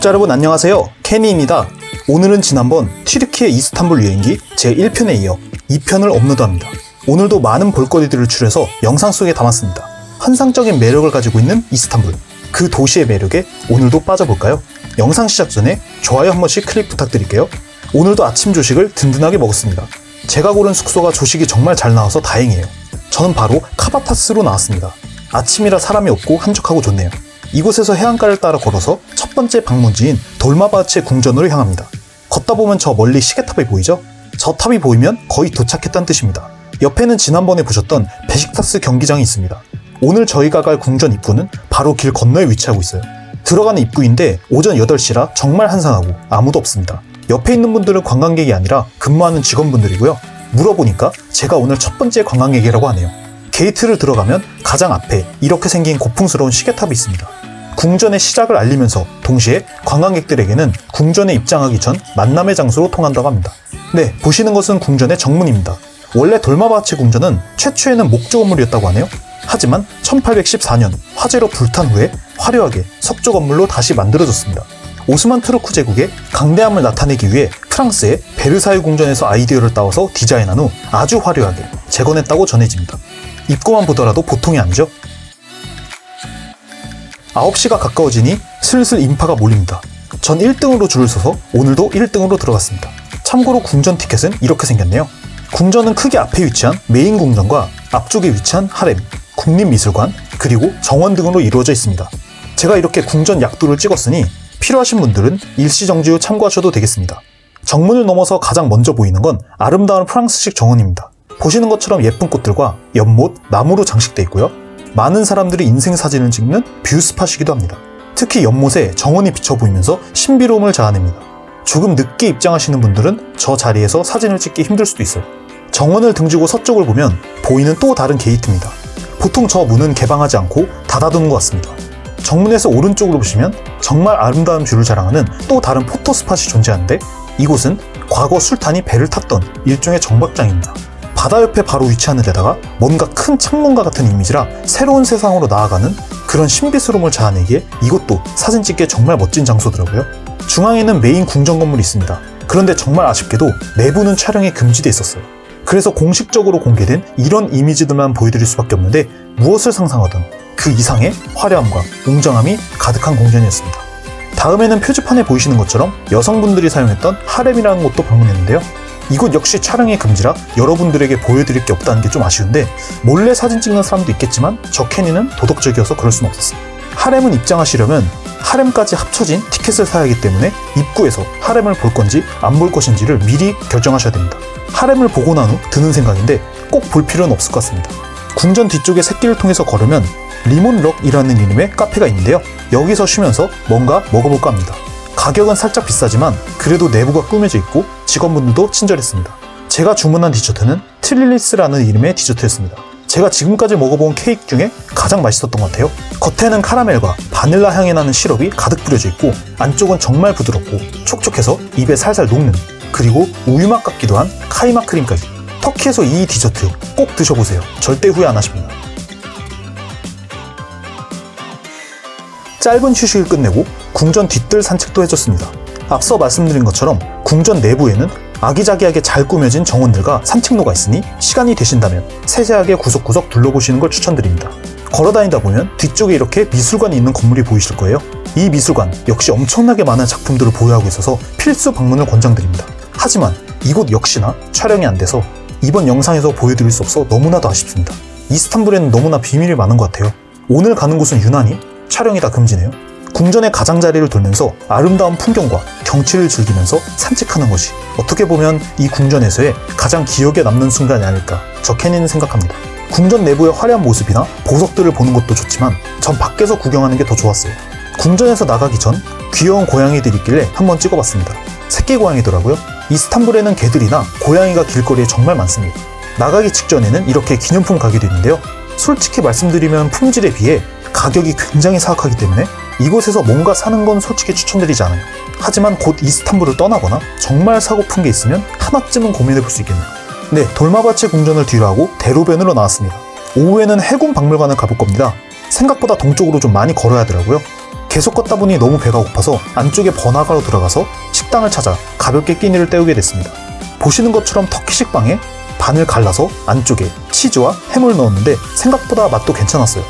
구독자 여러분 안녕하세요. 케니입니다. 오늘은 지난번 튀르키예 이스탄불 여행기 제1편에 이어 2편을 업로드합니다. 오늘도 많은 볼거리들을 추려서 영상 속에 담았습니다. 환상적인 매력을 가지고 있는 이스탄불. 그 도시의 매력에 오늘도 빠져볼까요? 영상 시작 전에 좋아요 한 번씩 클릭 부탁드릴게요. 오늘도 아침 조식을 든든하게 먹었습니다. 제가 고른 숙소가 조식이 정말 잘 나와서 다행이에요. 저는 바로 카바타스로 나왔습니다. 아침이라 사람이 없고 한적하고 좋네요. 이곳에서 해안가를 따라 걸어서 첫 번째 방문지인 돌마바체 궁전으로 향합니다. 걷다 보면 저 멀리 시계탑이 보이죠? 저 탑이 보이면 거의 도착했다는 뜻입니다. 옆에는 지난번에 보셨던 베식타스 경기장이 있습니다. 오늘 저희가 갈 궁전 입구는 바로 길 건너에 위치하고 있어요. 들어가는 입구인데 오전 8시라 정말 한산하고 아무도 없습니다. 옆에 있는 분들은 관광객이 아니라 근무하는 직원분들이고요. 물어보니까 제가 오늘 첫 번째 관광객이라고 하네요. 게이트를 들어가면 가장 앞에 이렇게 생긴 고풍스러운 시계탑이 있습니다. 궁전의 시작을 알리면서 동시에 관광객들에게는 궁전에 입장하기 전 만남의 장소로 통한다고 합니다. 네, 보시는 것은 궁전의 정문입니다. 원래 돌마바치 궁전은 최초에는 목조 건물이었다고 하네요. 하지만 1814년 화재로 불탄 후에 화려하게 석조 건물로 다시 만들어졌습니다. 오스만 트루크 제국의 강대함을 나타내기 위해 프랑스의 베르사유 궁전에서 아이디어를 따와서 디자인한 후 아주 화려하게 재건했다고 전해집니다. 입고만 보더라도 보통이 아니죠? 9시가 가까워지니 슬슬 인파가 몰립니다. 전 1등으로 줄을 서서 오늘도 1등으로 들어갔습니다. 참고로 궁전 티켓은 이렇게 생겼네요. 궁전은 크게 앞에 위치한 메인 궁전과 앞쪽에 위치한 하렘, 국립미술관, 그리고 정원 등으로 이루어져 있습니다. 제가 이렇게 궁전 약도를 찍었으니 필요하신 분들은 일시정지 후 참고하셔도 되겠습니다. 정문을 넘어서 가장 먼저 보이는 건 아름다운 프랑스식 정원입니다. 보시는 것처럼 예쁜 꽃들과 연못, 나무로 장식되어 있고요. 많은 사람들이 인생 사진을 찍는 뷰 스팟이기도 합니다. 특히 연못에 정원이 비쳐 보이면서 신비로움을 자아냅니다. 조금 늦게 입장하시는 분들은 저 자리에서 사진을 찍기 힘들 수도 있어요. 정원을 등지고 서쪽을 보면 보이는 또 다른 게이트입니다. 보통 저 문은 개방하지 않고 닫아두는 것 같습니다. 정문에서 오른쪽으로 보시면 정말 아름다운 뷰를 자랑하는 또 다른 포토 스팟이 존재하는데 이곳은 과거 술탄이 배를 탔던 일종의 정박장입니다. 바다 옆에 바로 위치하는 데다가 뭔가 큰 창문과 같은 이미지라 새로운 세상으로 나아가는 그런 신비스러움을 자아내기에 이것도 사진 찍기에 정말 멋진 장소더라고요. 중앙에는 메인 궁전 건물이 있습니다. 그런데 정말 아쉽게도 내부는 촬영이 금지돼 있었어요. 그래서 공식적으로 공개된 이런 이미지들만 보여드릴 수밖에 없는데 무엇을 상상하든 그 이상의 화려함과 웅장함이 가득한 궁전이었습니다. 다음에는 표지판에 보이시는 것처럼 여성분들이 사용했던 하렘이라는 곳도 방문했는데요. 이곳 역시 촬영이 금지라 여러분들에게 보여드릴 게 없다는 게 좀 아쉬운데 몰래 사진 찍는 사람도 있겠지만 저 케니는 도덕적이어서 그럴 수는 없었어요. 하렘은 입장하시려면 하렘까지 합쳐진 티켓을 사야 하기 때문에 입구에서 하렘을 볼 건지 안 볼 것인지를 미리 결정하셔야 됩니다. 하렘을 보고 난 후 드는 생각인데 꼭 볼 필요는 없을 것 같습니다. 궁전 뒤쪽의 새길을 통해서 걸으면 리몬럭이라는 이름의 카페가 있는데요. 여기서 쉬면서 뭔가 먹어볼까 합니다. 가격은 살짝 비싸지만 그래도 내부가 꾸며져 있고 직원분들도 친절했습니다. 제가 주문한 디저트는 트릴리스라는 이름의 디저트였습니다. 제가 지금까지 먹어본 케이크 중에 가장 맛있었던 것 같아요. 겉에는 카라멜과 바닐라 향이 나는 시럽이 가득 뿌려져 있고 안쪽은 정말 부드럽고 촉촉해서 입에 살살 녹는 그리고 우유맛 같기도 한 카이마 크림까지 터키에서 이 디저트 꼭 드셔보세요. 절대 후회 안 하십니다. 짧은 휴식을 끝내고 궁전 뒤뜰 산책도 해줬습니다. 앞서 말씀드린 것처럼 궁전 내부에는 아기자기하게 잘 꾸며진 정원들과 산책로가 있으니 시간이 되신다면 세세하게 구석구석 둘러보시는 걸 추천드립니다. 걸어다니다 보면 뒤쪽에 이렇게 미술관이 있는 건물이 보이실 거예요. 이 미술관 역시 엄청나게 많은 작품들을 보유하고 있어서 필수 방문을 권장드립니다. 하지만 이곳 역시나 촬영이 안 돼서 이번 영상에서 보여드릴 수 없어 너무나도 아쉽습니다. 이스탄불에는 너무나 비밀이 많은 것 같아요. 오늘 가는 곳은 유난히 촬영이 다 금지네요. 궁전의 가장자리를 돌면서 아름다운 풍경과 경치를 즐기면서 산책하는 것이 어떻게 보면 이 궁전에서의 가장 기억에 남는 순간이 아닐까 저 케니는 생각합니다. 궁전 내부의 화려한 모습이나 보석들을 보는 것도 좋지만 전 밖에서 구경하는 게 더 좋았어요. 궁전에서 나가기 전 귀여운 고양이들이 있길래 한번 찍어봤습니다. 새끼 고양이더라고요. 이스탄불에는 개들이나 고양이가 길거리에 정말 많습니다. 나가기 직전에는 이렇게 기념품 가게도 있는데요. 솔직히 말씀드리면 품질에 비해 가격이 굉장히 사악하기 때문에 이곳에서 뭔가 사는 건 솔직히 추천드리지 않아요. 하지만 곧 이스탄불을 떠나거나 정말 사고픈 게 있으면 하나쯤은 고민해 볼 수 있겠네요. 네, 돌마바체 궁전을 뒤로 하고 대로변으로 나왔습니다. 오후에는 해군 박물관을 가볼 겁니다. 생각보다 동쪽으로 좀 많이 걸어야 하더라고요. 계속 걷다 보니 너무 배가 고파서 안쪽에 번화가로 들어가서 식당을 찾아 가볍게 끼니를 때우게 됐습니다. 보시는 것처럼 터키 식 빵에 반을 갈라서 안쪽에 치즈와 햄을 넣었는데 생각보다 맛도 괜찮았어요.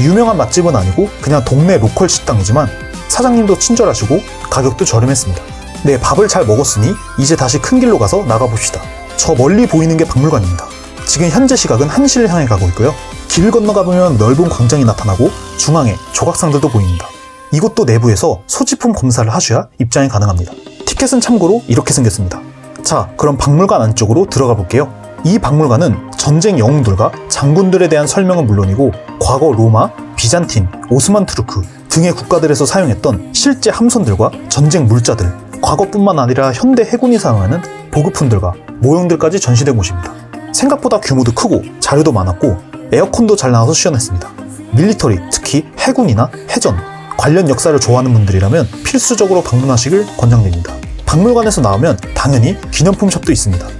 유명한 맛집은 아니고 그냥 동네 로컬 식당이지만 사장님도 친절하시고 가격도 저렴했습니다. 네, 밥을 잘 먹었으니 이제 다시 큰 길로 가서 나가봅시다. 저 멀리 보이는 게 박물관입니다. 지금 현재 시각은 1시를 향해 가고 있고요. 길 건너가 보면 넓은 광장이 나타나고 중앙에 조각상들도 보입니다. 이곳도 내부에서 소지품 검사를 하셔야 입장이 가능합니다. 티켓은 참고로 이렇게 생겼습니다. 자, 그럼 박물관 안쪽으로 들어가 볼게요. 이 박물관은 전쟁 영웅들과 장군들에 대한 설명은 물론이고 과거 로마, 비잔틴, 오스만 투르크 등의 국가들에서 사용했던 실제 함선들과 전쟁 물자들, 과거뿐만 아니라 현대 해군이 사용하는 보급품들과 모형들까지 전시된 곳입니다. 생각보다 규모도 크고 자료도 많았고 에어컨도 잘 나와서 시원했습니다. 밀리터리, 특히 해군이나 해전, 관련 역사를 좋아하는 분들이라면 필수적으로 방문하시길 권장드립니다. 박물관에서 나오면 당연히 기념품 샵도 있습니다.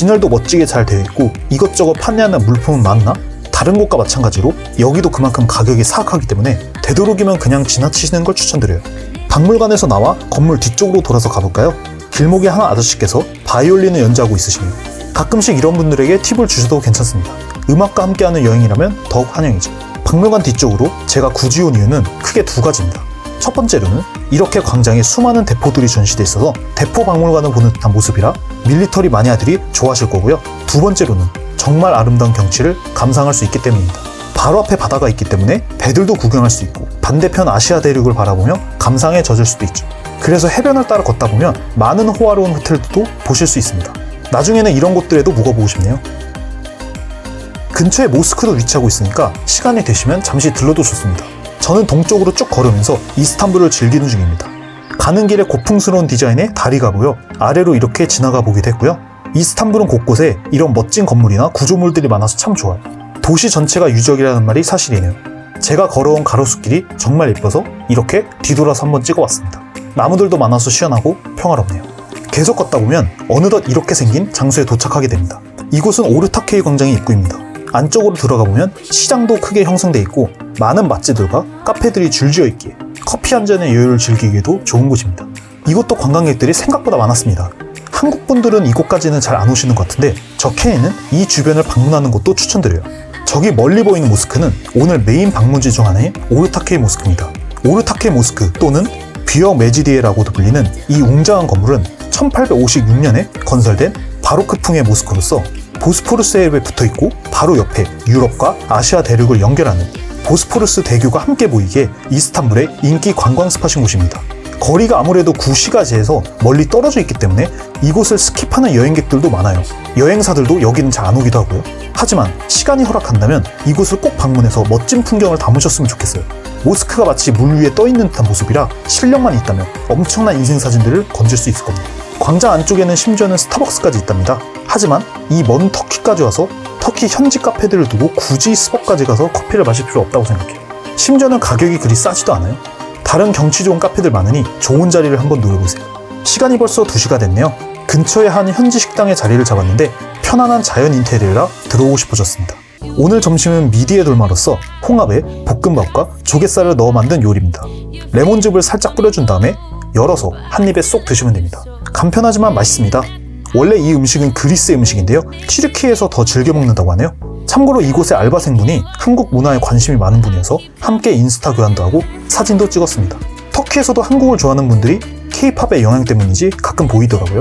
진열도 멋지게 잘 되어 있고 이것저것 판매하는 물품은 많나? 다른 곳과 마찬가지로 여기도 그만큼 가격이 사악하기 때문에 되도록이면 그냥 지나치시는 걸 추천드려요. 박물관에서 나와 건물 뒤쪽으로 돌아서 가볼까요? 길목에 한 아저씨께서 바이올린을 연주하고 있으시며 가끔씩 이런 분들에게 팁을 주셔도 괜찮습니다. 음악과 함께하는 여행이라면 더욱 환영이죠. 박물관 뒤쪽으로 제가 굳이 온 이유는 크게 두 가지입니다. 첫 번째로는 이렇게 광장에 수많은 대포들이 전시돼 있어서 대포 박물관을 보는 듯한 모습이라 밀리터리 마니아들이 좋아하실 거고요. 두 번째로는 정말 아름다운 경치를 감상할 수 있기 때문입니다. 바로 앞에 바다가 있기 때문에 배들도 구경할 수 있고 반대편 아시아 대륙을 바라보며 감상에 젖을 수도 있죠. 그래서 해변을 따라 걷다 보면 많은 호화로운 호텔들도 보실 수 있습니다. 나중에는 이런 곳들에도 묵어보고 싶네요. 근처에 모스크도 위치하고 있으니까 시간이 되시면 잠시 들러도 좋습니다. 저는 동쪽으로 쭉 걸으면서 이스탄불을 즐기는 중입니다. 가는 길에 고풍스러운 디자인의 다리가 보여 아래로 이렇게 지나가 보기도 했고요. 이스탄불은 곳곳에 이런 멋진 건물이나 구조물들이 많아서 참 좋아요. 도시 전체가 유적이라는 말이 사실이네요. 제가 걸어온 가로수길이 정말 예뻐서 이렇게 뒤돌아서 한번 찍어왔습니다. 나무들도 많아서 시원하고 평화롭네요. 계속 걷다 보면 어느덧 이렇게 생긴 장소에 도착하게 됩니다. 이곳은 오르타케이 광장의 입구입니다. 안쪽으로 들어가 보면 시장도 크게 형성돼 있고 많은 맛집들과 카페들이 줄지어 있기에 커피 한 잔의 여유를 즐기기에도 좋은 곳입니다. 이곳도 관광객들이 생각보다 많았습니다. 한국 분들은 이곳까지는 잘 안 오시는 것 같은데 저 케이는 이 주변을 방문하는 것도 추천드려요. 저기 멀리 보이는 모스크는 오늘 메인 방문지 중 하나인 오르타케이 모스크입니다. 오르타케이 모스크 또는 뷔어 메지디에라고도 불리는 이 웅장한 건물은 1856년에 건설된 바로크풍의 모스크로서 보스포루스에 붙어 있고 바로 옆에 유럽과 아시아 대륙을 연결하는 보스포루스 대교가 함께 보이게 이스탄불의 인기 관광 스팟인 곳입니다. 거리가 아무래도 구시가지에서 멀리 떨어져 있기 때문에 이곳을 스킵하는 여행객들도 많아요. 여행사들도 여기는 잘 안 오기도 하고요. 하지만 시간이 허락한다면 이곳을 꼭 방문해서 멋진 풍경을 담으셨으면 좋겠어요. 모스크가 마치 물 위에 떠 있는 듯한 모습이라 실력만 있다면 엄청난 인생 사진들을 건질 수 있을 겁니다. 광장 안쪽에는 심지어는 스타벅스까지 있답니다. 하지만 이 먼 터키까지 와서 터키 현지 카페들을 두고 굳이 스벅까지 가서 커피를 마실 필요 없다고 생각해요. 심지어는 가격이 그리 싸지도 않아요. 다른 경치 좋은 카페들 많으니 좋은 자리를 한번 노려보세요. 시간이 벌써 2시가 됐네요. 근처에 한 현지 식당에 자리를 잡았는데 편안한 자연 인테리어라 들어오고 싶어졌습니다. 오늘 점심은 미디에 돌마로써 홍합에 볶음밥과 조갯살을 넣어 만든 요리입니다. 레몬즙을 살짝 뿌려준 다음에 열어서 한 입에 쏙 드시면 됩니다. 간편하지만 맛있습니다. 원래 이 음식은 그리스의 음식인데요. 튀르키에서 더 즐겨 먹는다고 하네요. 참고로 이곳의 알바생분이 한국 문화에 관심이 많은 분이어서 함께 인스타 교환도 하고 사진도 찍었습니다. 터키에서도 한국을 좋아하는 분들이 케이팝의 영향 때문인지 가끔 보이더라고요.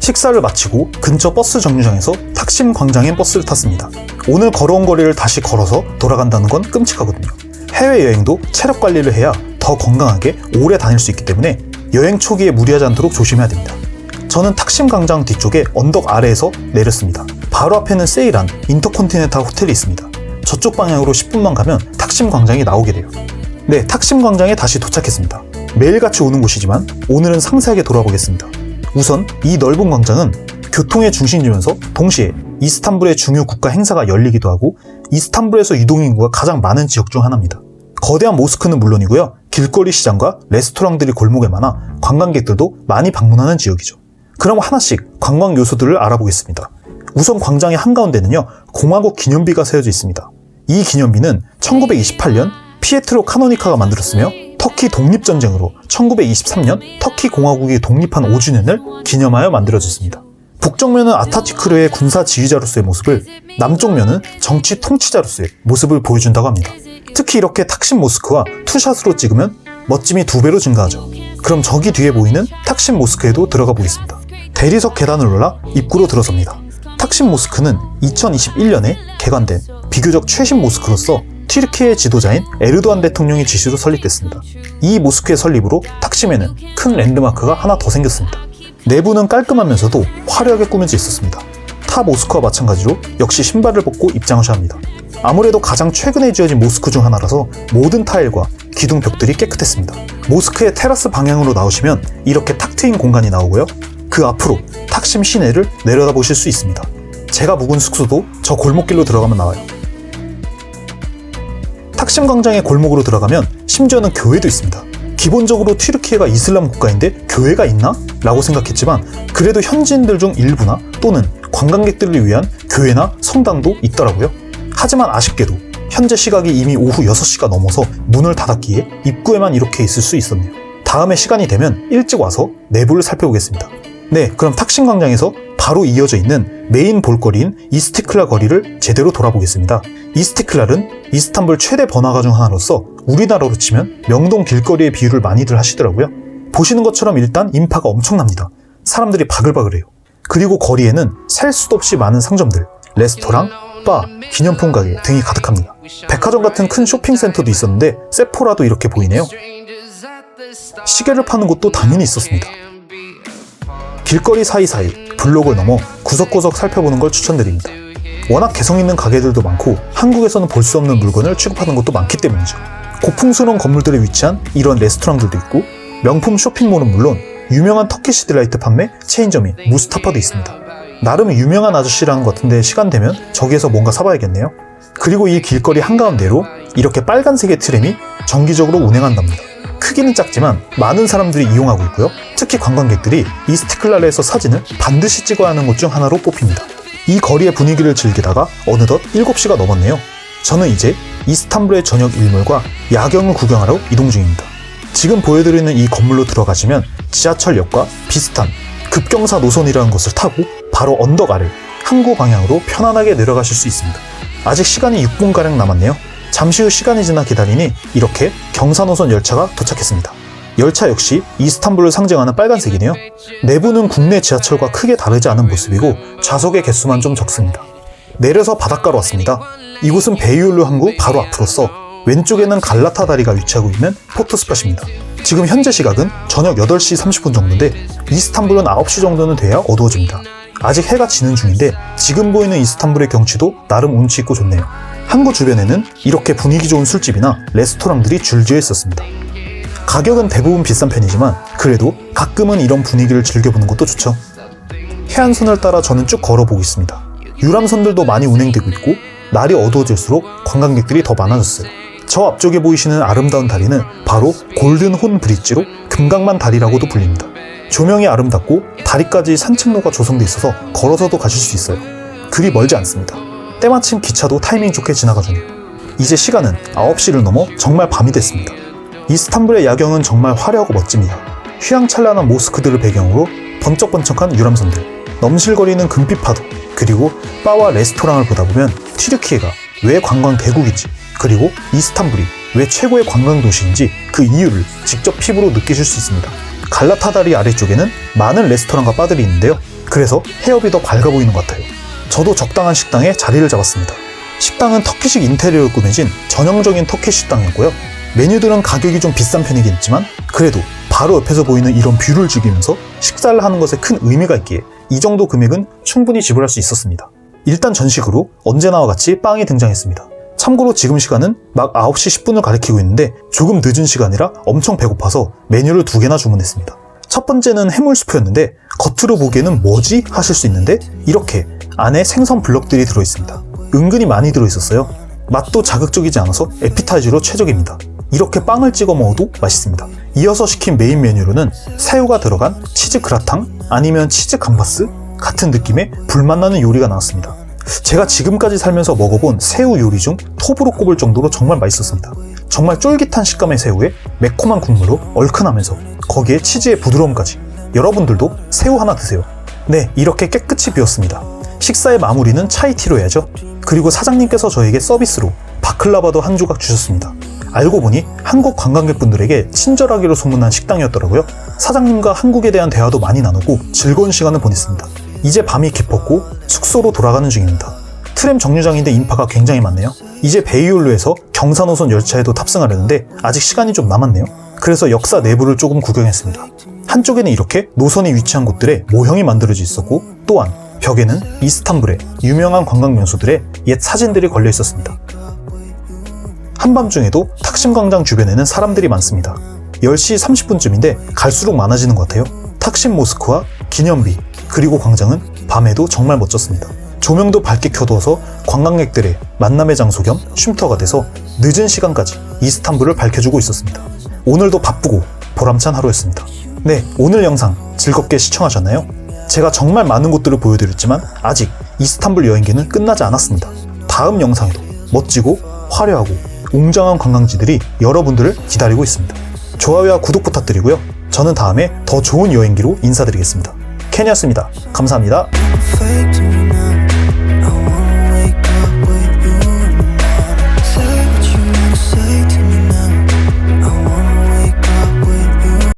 식사를 마치고 근처 버스 정류장에서 탁심 광장에 버스를 탔습니다. 오늘 걸어온 거리를 다시 걸어서 돌아간다는 건 끔찍하거든요. 해외여행도 체력 관리를 해야 더 건강하게 오래 다닐 수 있기 때문에 여행 초기에 무리하지 않도록 조심해야 됩니다. 저는 탁심 광장 뒤쪽에 언덕 아래에서 내렸습니다. 바로 앞에는 세일한 인터컨티넨탈 호텔이 있습니다. 저쪽 방향으로 10분만 가면 탁심 광장이 나오게 돼요. 네, 탁심 광장에 다시 도착했습니다. 매일같이 오는 곳이지만 오늘은 상세하게 돌아보겠습니다. 우선 이 넓은 광장은 교통의 중심지면서 동시에 이스탄불의 중요 국가 행사가 열리기도 하고 이스탄불에서 유동인구가 가장 많은 지역 중 하나입니다. 거대한 모스크는 물론이고요. 길거리 시장과 레스토랑들이 골목에 많아 관광객들도 많이 방문하는 지역이죠. 그럼 하나씩 관광 요소들을 알아보겠습니다. 우선 광장의 한가운데는요, 공화국 기념비가 세워져 있습니다. 이 기념비는 1928년 피에트로 카노니카가 만들었으며 터키 독립전쟁으로 1923년 터키 공화국이 독립한 5주년을 기념하여 만들어졌습니다. 북정면은 아타티크르의 군사 지휘자로서의 모습을, 남쪽 면은 정치 통치자로서의 모습을 보여준다고 합니다. 특히 이렇게 탁신 모스크와 투샷으로 찍으면 멋짐이 두 배로 증가하죠. 그럼 저기 뒤에 보이는 탁신 모스크에도 들어가 보겠습니다. 대리석 계단을 올라 입구로 들어섭니다. 탁신 모스크는 2021년에 개관된 비교적 최신 모스크로서 튀르키의 지도자인 에르도안 대통령의 지시로 설립됐습니다. 이 모스크의 설립으로 탁심에는 큰 랜드마크가 하나 더 생겼습니다. 내부는 깔끔하면서도 화려하게 꾸며져 있었습니다. 타 모스크와 마찬가지로 역시 신발을 벗고 입장하셔야 합니다. 아무래도 가장 최근에 지어진 모스크 중 하나라서 모든 타일과 기둥 벽들이 깨끗했습니다. 모스크의 테라스 방향으로 나오시면 이렇게 탁 트인 공간이 나오고요. 그 앞으로 탁심 시내를 내려다보실 수 있습니다. 제가 묵은 숙소도 저 골목길로 들어가면 나와요. 탁심 광장의 골목으로 들어가면 심지어는 교회도 있습니다. 기본적으로 튀르키예가 이슬람 국가인데 교회가 있나? 라고 생각했지만 그래도 현지인들 중 일부나 또는 관광객들을 위한 교회나 성당도 있더라고요. 하지만 아쉽게도 현재 시각이 이미 오후 6시가 넘어서 문을 닫았기에 입구에만 이렇게 있을 수 있었네요. 다음에 시간이 되면 일찍 와서 내부를 살펴보겠습니다. 네, 그럼 탁신 광장에서 바로 이어져 있는 메인 볼거리인 이스티클라 거리를 제대로 돌아보겠습니다. 이스티클랄은 이스탄불 최대 번화가 중 하나로서 우리나라로 치면 명동 길거리의 비유를 많이들 하시더라고요. 보시는 것처럼 일단 인파가 엄청납니다. 사람들이 바글바글해요. 그리고 거리에는 셀 수도 없이 많은 상점들, 레스토랑, 바, 기념품 가게 등이 가득합니다. 백화점 같은 큰 쇼핑센터도 있었는데 세포라도 이렇게 보이네요. 시계를 파는 곳도 당연히 있었습니다. 길거리 사이사이 블록을 넘어 구석구석 살펴보는 걸 추천드립니다. 워낙 개성 있는 가게들도 많고 한국에서는 볼 수 없는 물건을 취급하는 곳도 많기 때문이죠. 고풍스러운 건물들에 위치한 이런 레스토랑들도 있고 명품 쇼핑몰은 물론 유명한 터키시 딜라이트 판매 체인점인 무스타파도 있습니다. 나름 유명한 아저씨라는 것 같은데 시간 되면 저기에서 뭔가 사봐야겠네요. 그리고 이 길거리 한가운데로 이렇게 빨간색의 트램이 정기적으로 운행한답니다. 크기는 작지만 많은 사람들이 이용하고 있고요. 특히 관광객들이 이스티클랄에서 사진을 반드시 찍어야 하는 곳 중 하나로 뽑힙니다. 이 거리의 분위기를 즐기다가 어느덧 7시가 넘었네요. 저는 이제 이스탄불의 저녁 일몰과 야경을 구경하러 이동 중입니다. 지금 보여드리는 이 건물로 들어가시면 지하철역과 비슷한 급경사 노선이라는 것을 타고 바로 언덕 아래 항구 방향으로 편안하게 내려가실 수 있습니다. 아직 시간이 6분가량 남았네요. 잠시 후 시간이 지나 기다리니 이렇게 경사노선 열차가 도착했습니다. 열차 역시 이스탄불을 상징하는 빨간색이네요. 내부는 국내 지하철과 크게 다르지 않은 모습이고 좌석의 개수만 좀 적습니다. 내려서 바닷가로 왔습니다. 이곳은 베이올루 항구 바로 앞으로서 왼쪽에는 갈라타 다리가 위치하고 있는 포토스팟입니다. 지금 현재 시각은 저녁 8시 30분 정도인데 이스탄불은 9시 정도는 돼야 어두워집니다. 아직 해가 지는 중인데 지금 보이는 이스탄불의 경치도 나름 운치 있고 좋네요. 항구 주변에는 이렇게 분위기 좋은 술집이나 레스토랑들이 줄지어 있었습니다. 가격은 대부분 비싼 편이지만 그래도 가끔은 이런 분위기를 즐겨보는 것도 좋죠. 해안선을 따라 저는 쭉 걸어보고 있습니다. 유람선들도 많이 운행되고 있고 날이 어두워질수록 관광객들이 더 많아졌어요. 저 앞쪽에 보이시는 아름다운 다리는 바로 골든 혼 브릿지로 금강만 다리라고도 불립니다. 조명이 아름답고 다리까지 산책로가 조성돼 있어서 걸어서도 가실 수 있어요. 그리 멀지 않습니다. 때마침 기차도 타이밍 좋게 지나가주네요. 이제 시간은 9시를 넘어 정말 밤이 됐습니다. 이스탄불의 야경은 정말 화려하고 멋집니다. 휘황찬란한 모스크들을 배경으로 번쩍번쩍한 유람선들, 넘실거리는 금빛 파도, 그리고 바와 레스토랑을 보다 보면 튀르키예가 왜 관광 대국인지, 그리고 이스탄불이 왜 최고의 관광 도시인지 그 이유를 직접 피부로 느끼실 수 있습니다. 갈라타다리 아래쪽에는 많은 레스토랑과 바들이 있는데요. 그래서 해협이 더 밝아 보이는 것 같아요. 저도 적당한 식당에 자리를 잡았습니다. 식당은 터키식 인테리어로 꾸며진 전형적인 터키 식당이었고요. 메뉴들은 가격이 좀 비싼 편이긴 했지만 그래도 바로 옆에서 보이는 이런 뷰를 즐기면서 식사를 하는 것에 큰 의미가 있기에 이 정도 금액은 충분히 지불할 수 있었습니다. 일단 전식으로 언제나와 같이 빵이 등장했습니다. 참고로 지금 시간은 막 9시 10분을 가리키고 있는데 조금 늦은 시간이라 엄청 배고파서 메뉴를 두 개나 주문했습니다. 첫 번째는 해물수프였는데 겉으로 보기에는 뭐지? 하실 수 있는데 이렇게 안에 생선 블럭들이 들어있습니다. 은근히 많이 들어있었어요. 맛도 자극적이지 않아서 에피타이저로 최적입니다. 이렇게 빵을 찍어 먹어도 맛있습니다. 이어서 시킨 메인 메뉴로는 새우가 들어간 치즈 그라탕 아니면 치즈 감바스 같은 느낌의 불맛 나는 요리가 나왔습니다. 제가 지금까지 살면서 먹어본 새우 요리 중 톱으로 꼽을 정도로 정말 맛있었습니다. 정말 쫄깃한 식감의 새우에 매콤한 국물로 얼큰하면서 거기에 치즈의 부드러움까지 여러분들도 새우 하나 드세요. 네, 이렇게 깨끗이 비웠습니다. 식사의 마무리는 차이티로 해야죠. 그리고 사장님께서 저에게 서비스로 바클라바도 한 조각 주셨습니다. 알고 보니 한국 관광객분들에게 친절하기로 소문난 식당이었더라고요. 사장님과 한국에 대한 대화도 많이 나누고 즐거운 시간을 보냈습니다. 이제 밤이 깊었고 숙소로 돌아가는 중입니다. 트램 정류장인데 인파가 굉장히 많네요. 이제 베이올루에서 경사노선 열차에도 탑승하려는데 아직 시간이 좀 남았네요. 그래서 역사 내부를 조금 구경했습니다. 한쪽에는 이렇게 노선이 위치한 곳들에 모형이 만들어져 있었고 또한 벽에는 이스탄불의 유명한 관광 명소들의 옛 사진들이 걸려 있었습니다. 한밤중에도 탁심 광장 주변에는 사람들이 많습니다. 10시 30분쯤인데 갈수록 많아지는 것 같아요. 탁심 모스크와 기념비, 그리고 광장은 밤에도 정말 멋졌습니다. 조명도 밝게 켜두어서 관광객들의 만남의 장소 겸 쉼터가 돼서 늦은 시간까지 이스탄불을 밝혀주고 있었습니다. 오늘도 바쁘고 보람찬 하루였습니다. 네, 오늘 영상 즐겁게 시청하셨나요? 제가 정말 많은 곳들을 보여드렸지만 아직 이스탄불 여행기는 끝나지 않았습니다. 다음 영상에도 멋지고 화려하고 웅장한 관광지들이 여러분들을 기다리고 있습니다. 좋아요와 구독 부탁드리고요. 저는 다음에 더 좋은 여행기로 인사드리겠습니다. 캔이었습니다. 감사합니다.